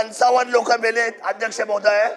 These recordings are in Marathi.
पंचावन्न लोक मेलेत अध्यक्ष महोदय.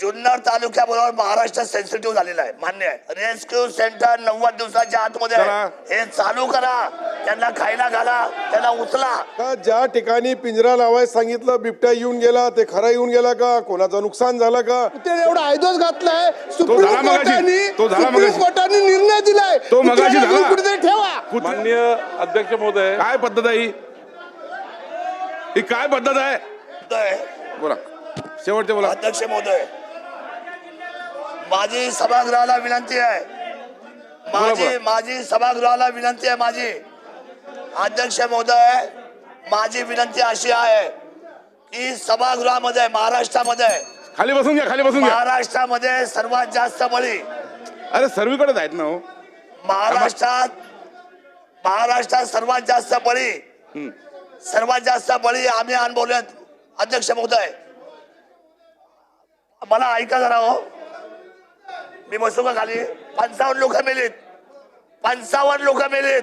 जुन्नर तालुक्याबरोबर महाराष्ट्र सेन्सिटिव्ह झालेला आहे. मान्य आहे. रेस्क्यू सेंटर नव्वद दिवसाच्या आतमध्ये आहे. हे चालू करा. त्यांना खायला घाला. त्यांना उचला. का ज्या ठिकाणी पिंजरा लावायला सांगितलं बिबट्या येऊन गेला ते खरा येऊन गेला का? कोणाचं नुकसान झालं का? ते एवढा आयदोस घातलाय. सुप्रीम झाला मगाशी. कोर्टाने तो झाला सुप्रीम मगाशी. कोर्टाने निर्णय दिलाय. तो मगाशी कुत्र्याला झाला. कुठेतरी ठेवा. माननीय अध्यक्ष महोदय. काय पद्धत आहे ही? ही काय पद्धत आहे? महोदय, बोला. शेवटचे बोला. अध्यक्ष महोदय माझी सभागृहाला विनंती आहे. माझी. माझी सभागृहाला विनंती आहे माझी. अध्यक्ष महोदय माझी विनंती अशी आहे की सभागृहामध्ये महाराष्ट्रामध्ये खाली बसून घ्या खाली बसून घ्या. महाराष्ट्रामध्ये सर्वात जास्त बळी अरे सर्वीकडेच आहेत ना हो. महाराष्ट्रात महाराष्ट्रात सर्वात जास्त बळी. सर्वात जास्त बळी आम्ही अनुभवलेत. अध्यक्ष महोदय मला ऐका जरा हो. मी बसू का खाली पंचावन्न लोक मेलीत. पंचावन्न लोक मेलीत.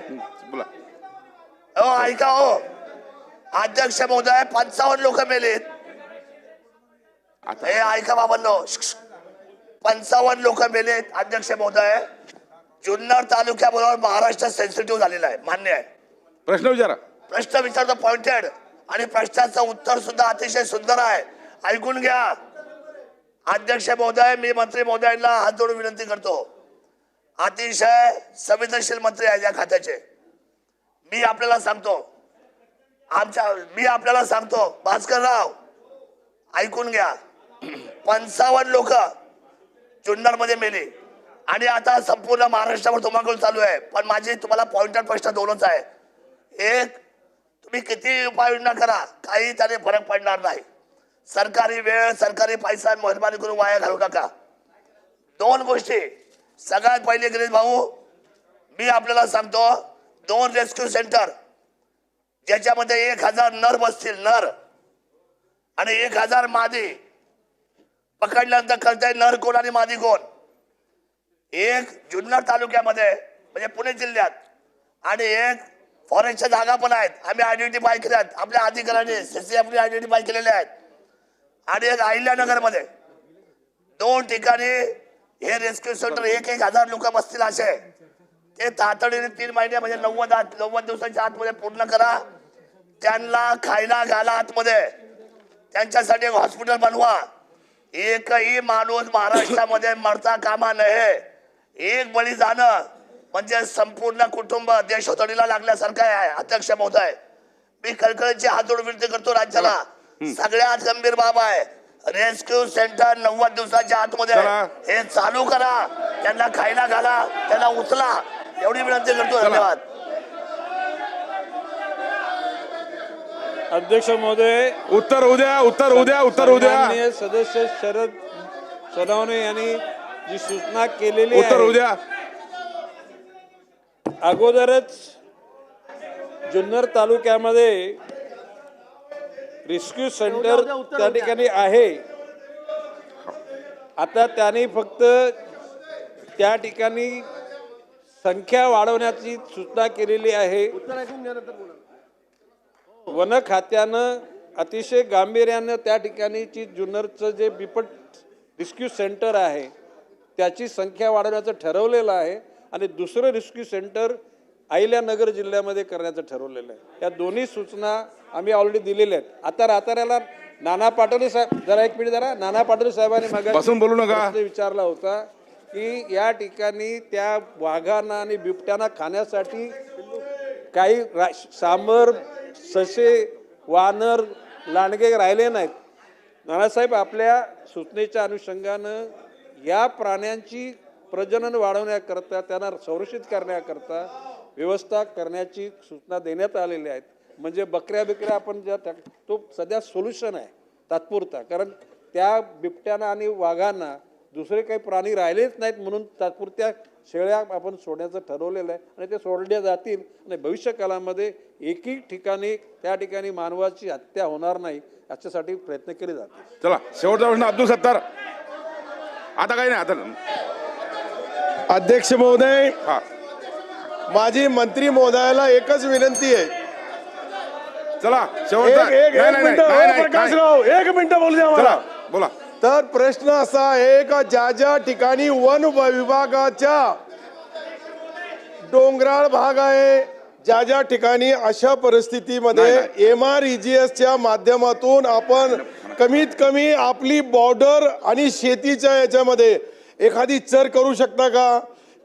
बोला. हो ऐका हो. अध्यक्ष महोदय पंचावन्न लोक मेलीत. आता हे ऐका बाबांनो. पंचावन्न लोक मेलेत अध्यक्ष महोदय. जुन्नर तालुक्याबरोबर महाराष्ट्र सेन्सिटिव्ह झालेला आहे. मान्य आहे. प्रश्न विचारा. प्रश्न विचारतो पॉइंटेड आणि प्रश्नाचं उत्तर सुद्धा अतिशय सुंदर आहे. ऐकून घ्या. अध्यक्ष महोदय मी मंत्री महोदयांना हात जोडून विनंती करतो. अतिशय संवेदनशील मंत्री आहे या खात्याचे. मी आपल्याला सांगतो. आमच्या मी आपल्याला सांगतो. भास्करराव ऐकून घ्या. पंचावन्न लोक जुन्नरमध्ये मेली. आणि आता संपूर्ण महाराष्ट्रावर धुमाकूळ चालू आहे. पण माझी तुम्हाला पॉइंटर प्रश्न दोनच आहे. एक तुम्ही किती उपाययोजना करा काही त्याने फरक पडणार नाही. सरकारी वेळ सरकारी पैसा मेहरबानी करून वाया घालू नका. दोन गोष्टी. सगळ्यात पहिले गिरीश भाऊ मी आपल्याला सांगतो दोन रेस्क्यू सेंटर ज्याच्यामध्ये एक हजार नर बसतील नर. आणि एक हजार मादी. पकडल्यानंतर कळतंय नर कोण आणि मादी कोण. एक जुन्नर तालुक्यामध्ये म्हणजे पुणे जिल्ह्यात आणि एक फॉरेस्टच्या जागा पण आहेत. आम्ही आयडेंटिफाय केल्या आहेत. आपल्या सीसी आपली आयडेंटिफाय केलेले आहेत. आणि एक अहिल्यानगरमध्ये दोन ठिकाणी हे रेस्क्यू सेंटर एक एक हजार लोक बसतील असे. ते तातडीने तीन महिने म्हणजे नव्वद आत नव्वद दिवसाच्या आतमध्ये पूर्ण करा. त्यांना खायला घाला आतमध्ये. त्यांच्यासाठी एक हॉस्पिटल बनवा. एकही माणूस महाराष्ट्रामध्ये मरता कामा नये. एक बळी जाणं. म्हणजे संपूर्ण कुटुंब देश होतडीला लागल्यासारखं आहे अध्यक्ष महोदय. मी कळकळीची हात जोडून विनंती करतो राज्याला. सगळ्यात गंभीर बाब आहे रेस्क्यू सेंटर नव्वद दिवसाच्या आतमध्ये. हे चालू करा. त्यांना खायला घाला त्यांना उचला. एवढी विनंती करतो धन्यवाद. अध्यक्ष महोदय उत्तर उद्या उत्तर उद्या उत्तर उद्या. सदस्य शरद सोनवणे यांनी जी सूचना केलेली उत्तर आहे उद्या. अगोदरच जुन्नर तालुक्यामध्ये रेस्क्यू सेंटर त्या ठिकाणी आहे. आता त्यांनी फक्त त्या ठिकाणी संख्या वाढवण्याची सूचना केलेली आहे. वन खात्यानं अतिशय गांभीर्यानं त्या ठिकाणीची जुन्नरचं जे बिपट रेस्क्यू सेंटर आहे त्याची संख्या वाढवण्याचं ठरवलेलं आहे. आणि दुसरं रेस्क्यू सेंटर अहिल्यानगर जिल्ह्यामध्ये करण्याचं ठरवलेलं आहे. या दोन्ही सूचना आम्ही ऑलरेडी दिलेल्या आहेत. आता राताऱ्याला नाना पाटोले साहेब जरा एक मिनिट जरा. नाना पाटोले साहेबांनी बसून बोलू नका. विचारला होता की या ठिकाणी त्या वाघांना आणि बिबट्यांना खाण्यासाठी काही रा सांबर ससे वानर लांडगे राहिले नाहीत. नानासाहेब आपल्या सूचनेच्या अनुषंगानं या प्राण्यांची प्रजनन वाढवण्याकरता त्यांना संरक्षित करण्याकरता व्यवस्था करण्याची सूचना देण्यात आलेल्या आहेत. म्हणजे बकऱ्या बिकऱ्या आपण ज्या तो सध्या सोल्युशन आहे तात्पुरता. कारण त्या बिबट्यांना आणि वाघांना दुसरे काही प्राणी राहिलेच नाहीत म्हणून तात्पुरत्या शेळ्या आपण सोडण्याचं ठरवलेलं आहे आणि ते सोडल्या जातील आणि भविष्यकालामध्ये एकही ठिकाणी त्या ठिकाणी मानवाची हत्या होणार नाही याच्यासाठी प्रयत्न केले जातील. चला शेवटचा प्रश्न अब्दुल सत्तार. आता काही नाही आता अध्यक्ष महोदय हा. माझी मंत्री महोदयाला एकच विनंती आहे. चला शेवटचा. एक एक नाही, एक नाही, मिनिट नाही, नाही, प्रकाशराव एक मिनिट बोलू द्या. मला. चला बोला. तर प्रश्न असा आहे का ज्या ज्या ठिकाणी वन विभागाच्या डोंगराळ भाग आहे ज्या ज्या ठिकाणी अशा परिस्थितीमध्ये एम आर च्या माध्यमातून आपण कमीत कमी आपली बॉर्डर आणि शेतीच्या याच्यामध्ये एखादी चर करू शकता का?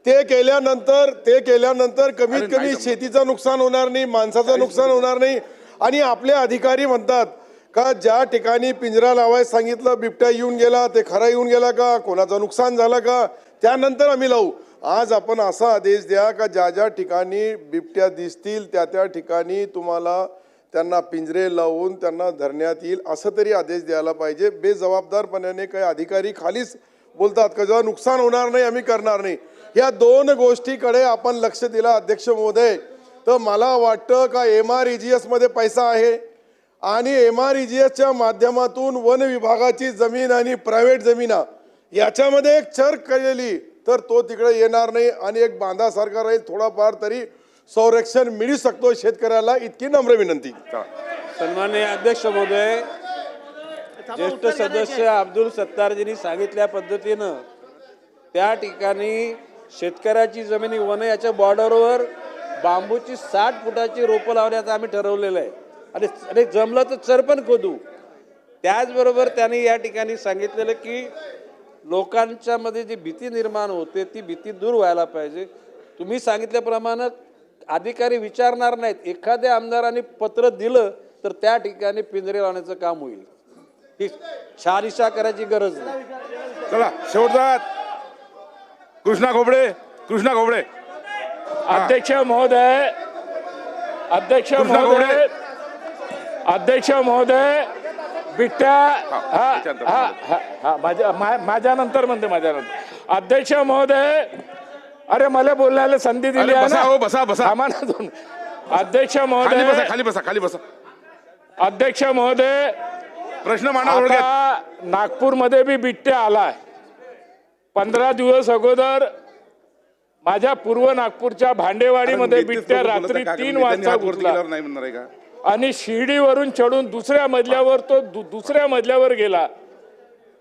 ते केल्यानंतर ते केल्यानंतर कमीत कमी. शेतीचं नुकसान होणार नाही माणसाचं नुकसान होणार नाही. आणि आपले अधिकारी म्हणतात का ज्या ठिकाणी पिंजरा लावायला सांगितलं बिबट्या येऊन गेला ते खरा येऊन गेला का कोणाचं नुकसान झालं का त्यानंतर आम्ही लावू. आज आपण असा आदेश द्या का ज्या ज्या ठिकाणी बिबट्या दिसतील त्या त्या ठिकाणी तुम्हाला त्यांना पिंजरे लावून त्यांना धरण्यात येईल. असं तरी आदेश द्यायला पाहिजे. बेजबाबदारपणाने काही अधिकारी खालीच बोलतात का जेव्हा नुकसान होणार नाही आम्ही करणार नाही. या दोन गोष्टीकडे आपण लक्ष दिलं अध्यक्ष महोदय. तर मला वाटतं का एम आर ई जी एसमध्ये पैसा आहे. आणि एम आर ई जी एसच्या माध्यमातून वन विभागाची जमीन आणि प्रायव्हेट जमीना याच्यामध्ये एक चर केलेली तर तो तिकडे येणार नाही. आणि एक बांधासारखा राहील थोडाफार तरी संरक्षण मिळू शकतो शेतकऱ्याला इतकी नम्र विनंती. सन्मान्य अध्यक्ष महोदय ज्येष्ठ सदस्य अब्दुल सत्तारजींनी सांगितल्या पद्धतीनं त्या ठिकाणी शेतकऱ्याची जमिनी वन याच्या बॉर्डरवर बांबूची साठ फुटाची रोपं लावण्याचं आम्ही ठरवलेलं आहे. आणि आणि जमलं तर चरपण खोदू. त्याचबरोबर त्यांनी या ठिकाणी सांगितलेलं की लोकांच्या मध्ये जी भीती निर्माण होते ती भीती दूर व्हायला पाहिजे. तुम्ही सांगितल्याप्रमाणे अधिकारी विचारणार नाहीत. एखाद्या आमदारांनी पत्र दिलं तर त्या ठिकाणी पिंजरे लावण्याचं काम होईल. ही शहानिशा करायची गरज नाही. चला शेवटचा कृष्णा खोबडे कृष्णा खोबडे. अध्यक्ष महोदय अध्यक्ष महोदय अध्यक्ष महोदय बिट्ट्या हा हा माझ्या मा- माझ्यानंतर म्हणते माझ्यानंतर. अध्यक्ष महोदय अरे मला बोलण्याला संधी दिली आहे बसा हो, बसा, बसा. अध्यक्ष खाली बसा महोदय खाली बसा खाली बसा. अध्यक्ष महोदय प्रश्न आता नागपूरमध्ये बी बिट्ट्या आलाय. पंधरा दिवस अगोदर माझ्या पूर्व नागपूरच्या भांडेवाडीमध्ये बिट्ट्या रात्री? तीन वाजता घुसला आणि शिर्डीवरून चढून दुसऱ्या मजल्यावर तो दुसऱ्या मजल्यावर गेला.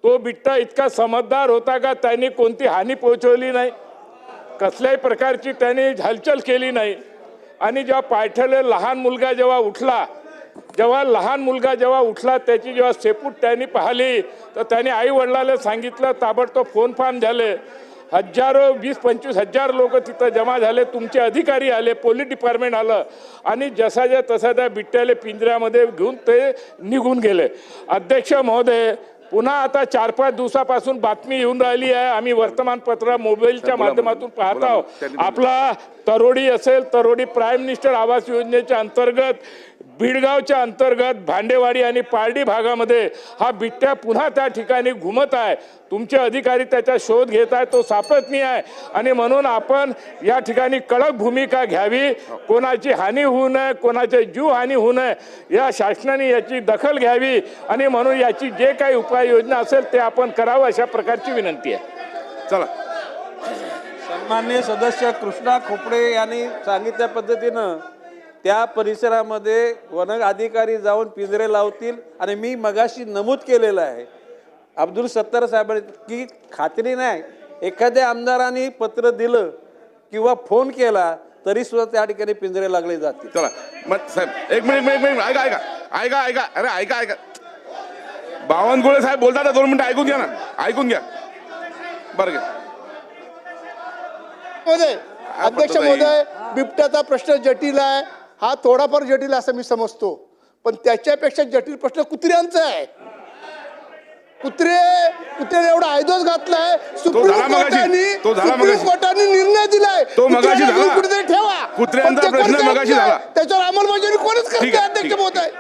तो बिट्टा इतका समजदार होता का त्यांनी कोणती हानी पोहोचवली नाही? कसल्याही प्रकारची त्यांनी हलचल केली नाही. आणि जेव्हा पायठले लहान मुलगा जेव्हा उठला जेव्हा लहान मुलगा जेव्हा उठला त्याची जेव्हा सेपूट त्यांनी पाहिली तर त्यांनी आई वडिलाला सांगितलं ताबडतोब फोन फान झाले. हजारो वीस पंचवीस हजार लोक तिथं जमा झाले तुमचे अधिकारी आले पोलीस डिपार्टमेंट आलं आणि जसाच्या तसा त्या बिट्ट्याले पिंजऱ्यामध्ये घेऊन ते निघून गेले. अध्यक्ष महोदय पुन्हा आता चार पाच दिवसापासून बातमी येऊन राहिली आहे आम्ही वर्तमानपत्र मोबाईलच्या माध्यमातून पाहत आहोत. आपला तरोडी असेल तरोडी प्राईम मिनिस्टर आवास योजनेच्या अंतर्गत बीडगावच्या अंतर्गत भांडेवाडी आणि पारडी भागामध्ये हा बिट्ट्या पुन्हा त्या ठिकाणी घुमत आहे. तुमचे अधिकारी त्याचा शोध घेत आहे तो सापत्नी आहे. आणि म्हणून आपण या ठिकाणी कडक भूमिका घ्यावी. कोणाची हानी होऊ नये कोणाचे जीव हानी होऊ नये या शासनाने याची दखल घ्यावी. आणि म्हणून याची जे काही उपाययोजना असेल ते आपण करावं अशा प्रकारची विनंती आहे. चला. सन्माननीय सदस्य कृष्णा खोपडे यांनी सांगितल्या पद्धतीनं त्या परिसरामध्ये वन अधिकारी जाऊन पिंजरे लावतील आणि मी मगाशी नमूद केलेलं आहे. अब्दुल सत्तार साहेब की खात्री नाही एखाद्या आमदारांनी पत्र दिलं किंवा फोन केला तरी सुद्धा त्या ठिकाणी पिंजरे लागले जातील. चला मग साहेब एक मिनिट एक मिनिट ऐका ऐका ऐका ऐका अरे ऐका ऐका. बावनकुळे साहेब बोलतात ना, दोन मिनिटं ऐकून घ्या ना ऐकून घ्या. बरं घ्या. अध्यक्ष? महोदय बिबट्याचा प्रश्न जटिल आहे. हा थोडाफार जटिल असं मी समजतो. पण त्याच्यापेक्षा जटिल प्रश्न कुत्र्यांचा आहे. कुत्रे कुत्र्याने एवढा आयदोस घातलाय सुप्रीम. कोर्टाने सुप्रीम. कोर्टाने निर्णय दिलाय. तो मगाशी कुठेतरी ठेवा. कुत्र्यांचा प्रश्न मगाशी. झाला. त्याच्यावर अंमलबजावणी कोणच करते अध्यक्ष ठीक आहे.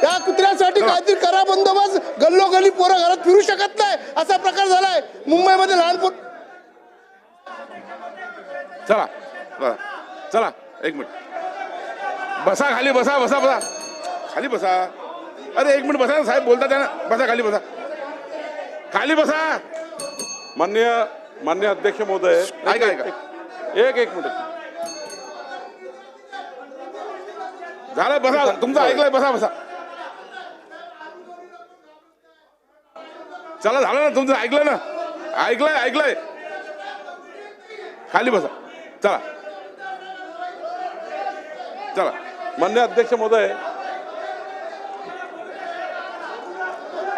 त्या कुत्र्यासाठी काहीतरी करा बंदोबस्त. गल्लोगल्ली पोरं घरात फिरू शकत नाही. असा प्रकार झालाय. मुंबईमध्ये लहान पोर चला चला. चला. एक मिनिट. बसा खाली बसा बसा बसा. खाली बसा. अरे एक मिनिट बसा ना साहेब बोलता ना बसा खाली बसा. खाली बसा. मान्य मान्य अध्यक्ष महोदय ऐका ऐका. एक एक मिनिट. झालं बसा. तुमचं ऐकलंय बसा बसा. चला झालं ना तुमचं ऐकलं ना. ऐकलंय ऐकलंय. खाली बसा. चला. चला. मान्य अध्यक्ष महोदय.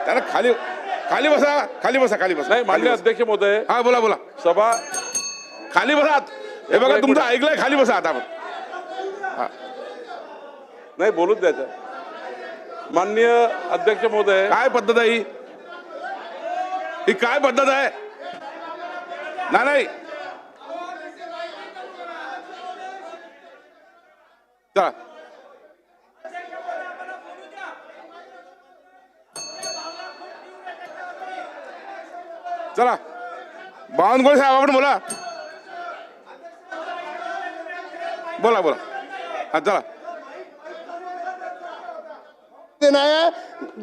त्याला खाली खाली बसा खाली बसा खाली बसा. नाही मान्य. अध्यक्ष महोदय. हा बोला बोला. सभा. खाली बसा. हे बघा तुमचं. ऐकलंय खाली बसा आता आपण. नाही बोलूच द्यायचं. माननीय अध्यक्ष महोदय. काय पद्धत आहे ही? ही काय पद्धत आहे? नाही नाही. चला. चला. बावनकुळे साहेब आपण बोला. बोला बोला. हा चला. नाही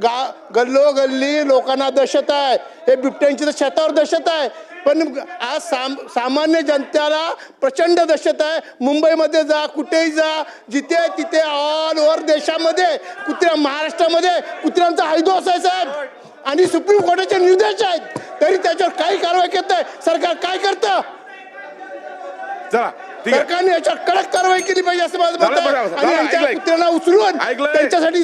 गा गल्लो गल्ली लोकांना दहशत आहे. हे बिबट्यांची तर शेतावर दहशत आहे. पण आज साम सामान्य जनतेला प्रचंड दहशत आहे. मुंबईमध्ये जा कुठेही जा जिथे तिथे ऑल ओव्हर देशामध्ये कुत्र्या महाराष्ट्रामध्ये कुत्र्यांचा हायदो असायचा साहेब. आणि सुप्रीम कोर्टाचे निर्देश आहेत. तरी त्याच्यावर काही कारवाई करत सरकार काय करतं चला ठीक आहे सरकारने याच्यावर कडक कारवाई केली पाहिजे असं माझं मत झालं, आहे झालं, आणि यांच्या ऐकलंय. कुत्र्यांना उचलून ऐकलंय. त्यांच्यासाठी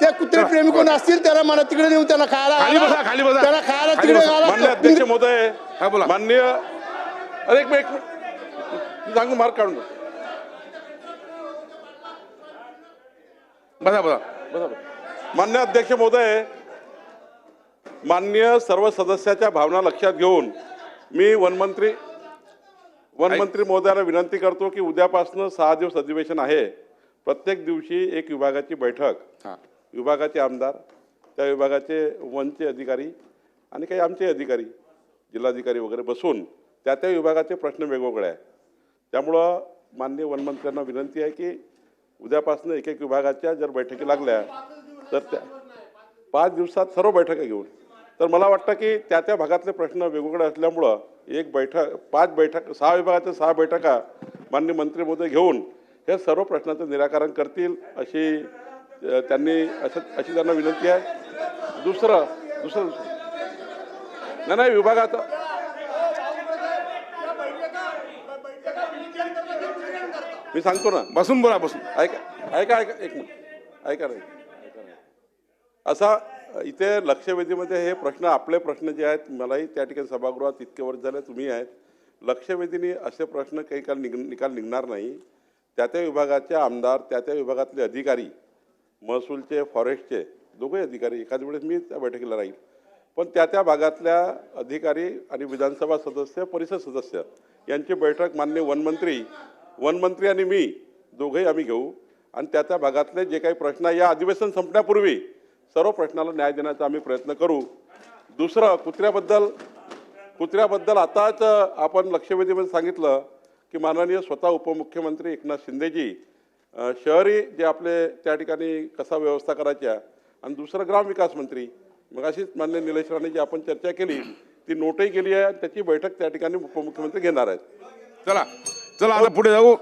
त्या कुत्रे प्रेमी कोण असतील त्याला मला तिकडे नेऊन त्यांना खायला खाली घाला. बसा, खाली बसा. त्यांना खायला खाली तिकडे बसा. मान्य घाला अध्यक्ष महोदय हा, बोला. माननीय अरे एक मिनिट एक मिनिट. मी सांगू मार्क काढून दे. बसा बसा बरोबर. मान्य अध्यक्ष महोदय मान्य सर्व सदस्याच्या भावना लक्षात घेऊन मी वनमंत्री वनमंत्री महोदयाला विनंती करतो की उद्यापासनं सहा दिवस अधिवेशन आहे. प्रत्येक दिवशी एक विभागाची बैठक हा. विभागाचे आमदार त्या विभागाचे वनचे अधिकारी आणि काही आमचे अधिकारी जिल्हाधिकारी वगैरे बसून त्या त्या विभागाचे प्रश्न वेगवेगळे आहे त्यामुळं माननीय वनमंत्र्यांना विनंती आहे की उद्यापासून एक एक विभागाच्या जर बैठकी लागल्या तर त्या पाच दिवसात सर्व बैठका घेऊन तर मला वाटतं की त्या त्या भागातले प्रश्न वेगवेगळे असल्यामुळं एक बैठक पाच बैठक सहा विभागाच्या सहा बैठका माननीय मंत्री महोदय घेऊन हे सर्व प्रश्नाचं निराकरण करतील अशी त्यांनी असं अशी त्यांना विनंती आहे. दुसरं दुसरं नाही नाही विभागाचं मी सांगतो ना. बसून बोला बसून. ऐका ऐका ऐका एक मिनिट. ऐका ऐका नाही. असा इथे लक्षवेधीमध्ये हे प्रश्न आपले प्रश्न जे आहेत मलाही त्या ठिकाणी सभागृहात इतके वर्ष झाले तुम्ही आहेत. लक्षवेधीने असे प्रश्न काही काल निघ निकाल निघणार नाही. त्या त्या विभागाचे आमदार त्या त्या विभागातले अधिकारी महसूलचे फॉरेस्टचे दोघे अधिकारी एखाद वेळेस मी त्या बैठकीला राहील. पण त्या त्या भागातल्या अधिकारी आणि विधानसभा सदस्य परिषद सदस्य यांची बैठक मान्य वनमंत्री वनमंत्री आणि मी दोघेही आम्ही घेऊ. आणि त्या त्या भागातले जे काही प्रश्न आहे, या अधिवेशन संपण्यापूर्वी सर्व प्रश्नाला न्याय देण्याचा आम्ही प्रयत्न करू. दुसरं कुत्र्याबद्दल कुत्र्याबद्दल आताच आपण लक्षवेधीमध्ये सांगितलं की माननीय स्वतः उपमुख्यमंत्री एकनाथ शिंदेजी शहरी जे आपले त्या ठिकाणी कसा व्यवस्था करायच्या आणि दुसरं ग्रामविकास मंत्री मग अशीच मान्य निलेश राणे जी आपण चर्चा केली ती नोटही केली आहे आणि त्याची बैठक त्या ठिकाणी उपमुख्यमंत्री घेणार आहेत. चला चला आता पुढे जाऊ.